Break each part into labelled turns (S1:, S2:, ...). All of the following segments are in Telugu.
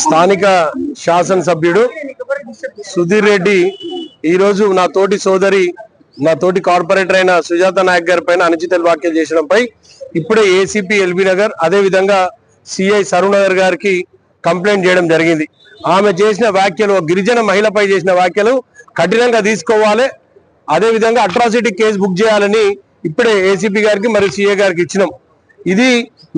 S1: స్థానిక శాసనసభ్యుడు సుధీర్ రెడ్డి ఈరోజు నా తోటి సోదరి నా తోటి కార్పొరేటర్ అయిన సుజాత నాయక్ గారి పైన అనుచిత వ్యాఖ్యలు చేసడంపై ఇప్పుడే ఏసీపీ ఎల్బీ నగర్ అదే విధంగా సిఐ సరుణగర్ గారికి కంప్లైంట్ చేయడం జరిగింది. ఆమె చేసిన వ్యాఖ్యలు గిరిజన మహిళపై చేసిన వ్యాఖ్యలు కఠినంగా తీసుకోవాలి. అదే విధంగా అట్రాసిటీ కేసు బుక్ చేయాలని ఇప్పుడే ఏసీపీ గారికి మరియు సిఏ గారికి ఇచ్చినాం. ఇది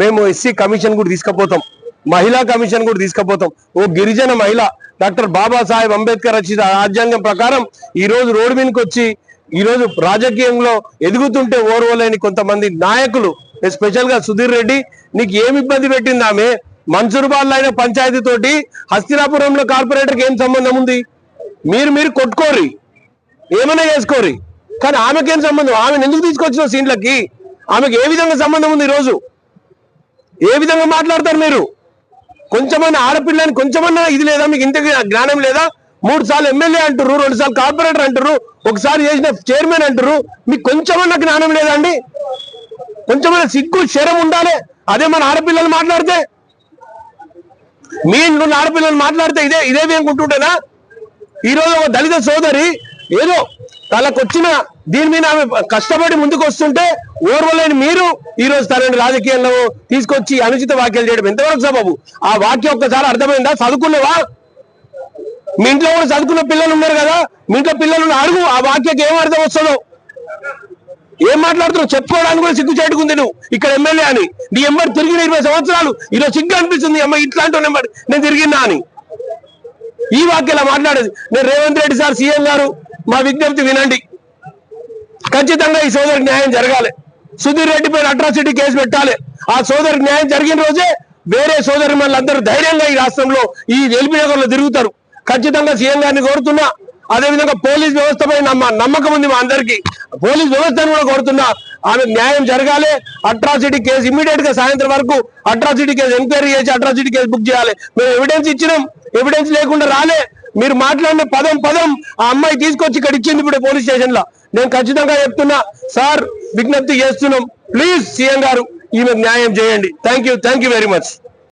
S1: మేము ఎస్సీ కమిషన్ కూడా తీసుకుపోతాం. మహిళా కమిషన్ కూడా తీసుకుపోతాం. ఓ గిరిజన మహిళ డాక్టర్ బాబాసాహెబ్ అంబేద్కర్ రచిత రాజ్యాంగం ప్రకారం ఈ రోజు రోడ్డు మీదకి వచ్చి ఈ రోజు రాజకీయంలో ఎదుగుతుంటే ఓర్వలేని కొంతమంది నాయకులు స్పెషల్గా సుధీర్ రెడ్డి నీకు ఏమి ఇబ్బంది పెట్టింది ఆమె? మన్సూర్బాల్ అయిన పంచాయతీ తోటి హస్తినాపురంలో కార్పొరేటర్కి ఏం సంబంధం ఉంది? మీరు మీరు కొట్టుకోరి ఏమైనా చేసుకోరి కానీ ఆమెకేం సంబంధం? ఆమెను ఎందుకు తీసుకొచ్చిన సీన్లకి? ఆమెకి ఏ విధంగా సంబంధం ఉంది ఈరోజు? ఏ విధంగా మాట్లాడతారు మీరు? కొంచెమన్నా ఆడపిల్లని కొంచెమన్నా ఇది లేదా? మీకు ఇంత జ్ఞానం లేదా? మూడు సార్లు ఎమ్మెల్యే అంటారు రెండు సార్లు కార్పొరేటర్ అంటారు ఒకసారి చేసిన చైర్మన్ అంటారు మీకు కొంచెమన్నా జ్ఞానం లేదండి కొంచెమన్నా సిగ్గు శరం ఉండాలి. అదే మన ఆడపిల్లలు మాట్లాడితే. మీ ఇంట్లో ఆడపిల్లలు మాట్లాడితే ఇదే ఇదే వేనుకుంటుంటేనా ఈ రోజు ఒక దళిత సోదరి ఏదో తనకొచ్చిన దీని మీద ఆమె కష్టపడి ముందుకు వస్తుంటే ఓర్వలేని మీరు ఈ రోజు తనని రాజకీయాల్లో తీసుకొచ్చి అనుచిత వ్యాఖ్యలు చేయడం ఎంతవరకు సబాబు? ఆ వాక్యం ఒక్కసారి అర్థమైందా? చదువుకున్నావా? మీ ఇంట్లో కూడా చదువుకున్న పిల్లలు ఉన్నారు కదా మీ ఇంట్లో పిల్లలు ఉన్న అడుగు ఆ వాక్యకి ఏం అర్థం వస్తుందో? ఏం మాట్లాడుతున్నావు? చెప్పుకోవడానికి కూడా సిగ్గు చేటుకుంది నువ్వు ఇక్కడ ఎమ్మెల్యే అని. నీ ఎంబడి తిరిగిన ఇరవై సంవత్సరాలు ఈరోజు సిగ్గు అనిపిస్తుంది అమ్మ ఇట్లాంటి నెంబర్ నేను తిరిగినా అని. ఈ వాక్యలా మాట్లాడేది. నేను రేవంత్ రెడ్డి సార్ సీఎం గారు మా విజ్ఞప్తి వినండి. ఖచ్చితంగా ఈ సోదరికి న్యాయం జరగాలి. సుధీర్ రెడ్డి పైన అట్రాసిటీ కేసు పెట్టాలి. ఆ సోదరికి న్యాయం జరిగిన రోజే వేరే సోదరి అందరూ ధైర్యంగా ఈ రాష్ట్రంలో ఈ ఎల్బీ తిరుగుతారు. ఖచ్చితంగా సీఎం గారిని కోరుతున్నా. అదే విధంగా పోలీస్ వ్యవస్థపై నమ్మకం ఉంది మా అందరికి. పోలీస్ వ్యవస్థను కూడా కోరుతున్నా. ఆమె న్యాయం జరగాలి. అట్రాసిటీ కేసు ఇమీడియట్గా సాయంత్రం వరకు అట్రాసిటీ కేసు ఎంక్వైరీ చేసి అట్రాసిటీ కేసు బుక్ చేయాలి. మేము ఎవిడెన్స్ ఇచ్చినాం. ఎవిడెన్స్ లేకుండా రాలే. మీరు మాట్లాడిన పదం పదం ఆ అమ్మాయి తీసుకొచ్చి ఇక్కడ ఇచ్చింది ఇప్పుడు పోలీస్ స్టేషన్లో నేను ఖచ్చితంగా చెప్తున్నా సార్ విజ్ఞప్తి చేస్తున్నాం. ప్లీజ్ సీఎం గారు ఈమె న్యాయం చేయండి. Thank you thank you very much.